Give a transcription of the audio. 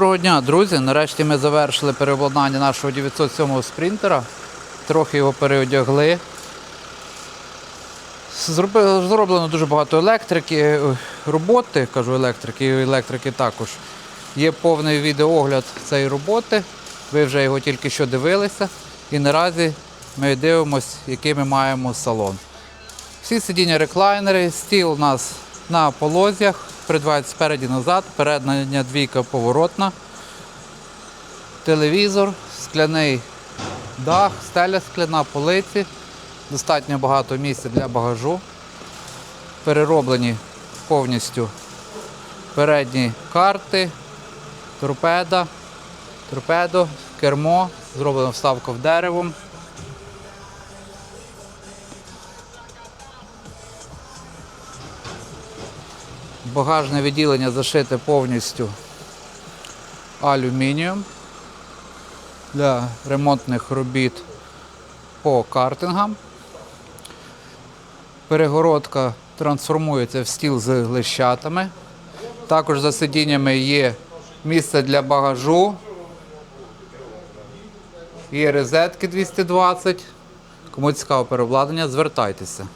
Доброго дня, друзі. Нарешті ми завершили переобладнання нашого 907-го спринтера. Трохи його переодягли. Зроблено дуже багато електрики, роботи, кажу електрики, і електрики також. Є повний відеоогляд цієї роботи. Ви вже його тільки що дивилися. І наразі ми дивимося, який ми маємо салон. Всі сидіння реклайнери, стіл у нас на полозях, придбають спереді назад, передня двійка поворотна, телевізор, скляний дах, стеля скляна, полиці, достатньо багато місця для багажу. Перероблені повністю передні карти, торпеда, торпедо, кермо, зроблена вставка в деревом. Багажне відділення зашите повністю алюмінієм для ремонтних робіт по картингам. Перегородка трансформується в стіл з лищатами. Також за сидіннями є місце для багажу. Є розетки 220. Кому цікаво переобладнання, звертайтеся.